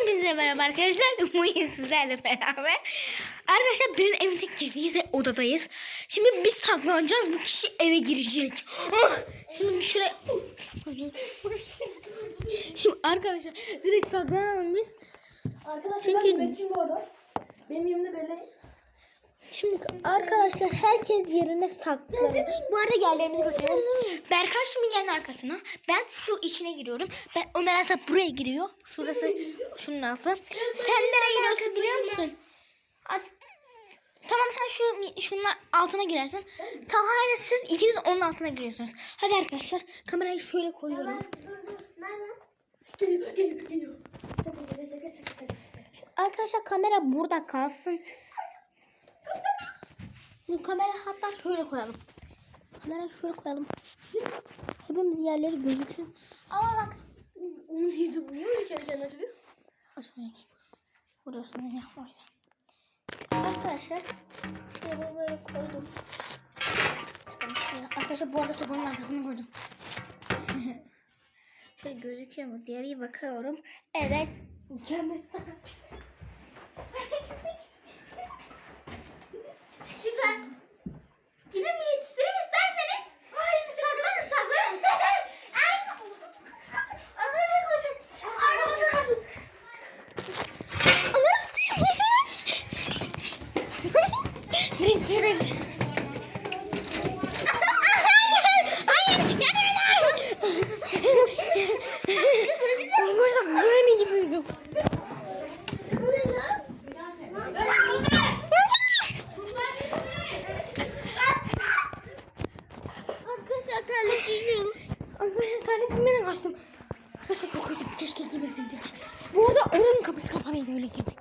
Hepinize merhaba arkadaşlar. Bugün sizlerle beraber. Arkadaşlar birinin evinde gizliyiz ve odadayız. Şimdi biz saklanacağız. Bu kişi eve girecek. Ah! Şimdi şuraya saklanıyoruz. Şimdi arkadaşlar direkt saklanalım biz. Arkadaşlar Çünkü- ben Mehmetciğim bu arada. Benim yerimde böyle Şimdi arkadaşlar herkes yerine saklanıyor. Bu arada yerlerimizi gösterelim. Berkay Sümingen'in arkasına. Ben şu içine giriyorum. Ben Ömer Asaf buraya giriyor. Şurası şunun altı. Sen nereye giriyorsun biliyor musun? At- Tamam sen şu şunlar altına girersin. Taha ile siz ikiniz onun altına giriyorsunuz. Hadi arkadaşlar kamerayı şöyle koyuyorum. geliyor geliyor geliyor. Arkadaşlar kamera burada kalsın. Bu kamera hatta şöyle koyalım. Kamera şöyle koyalım. Hepimiz yerleri gözüksün. Ama bak. Onu hiç uyuyor ki kendi açılıyor. Aşağıdaki. Burası ne? Yüzden. Arkadaşlar. Şöyle böyle koydum. Arkadaşlar bu arada sobanın arkasına koydum. şöyle gözüküyor mu diye bir bakıyorum. Evet. Mükemmel. kaçtım. Arkadaşlar çok kötü. Keşke giymeseydik. Bu arada oranın kapısı kapalıydı öyle girdik.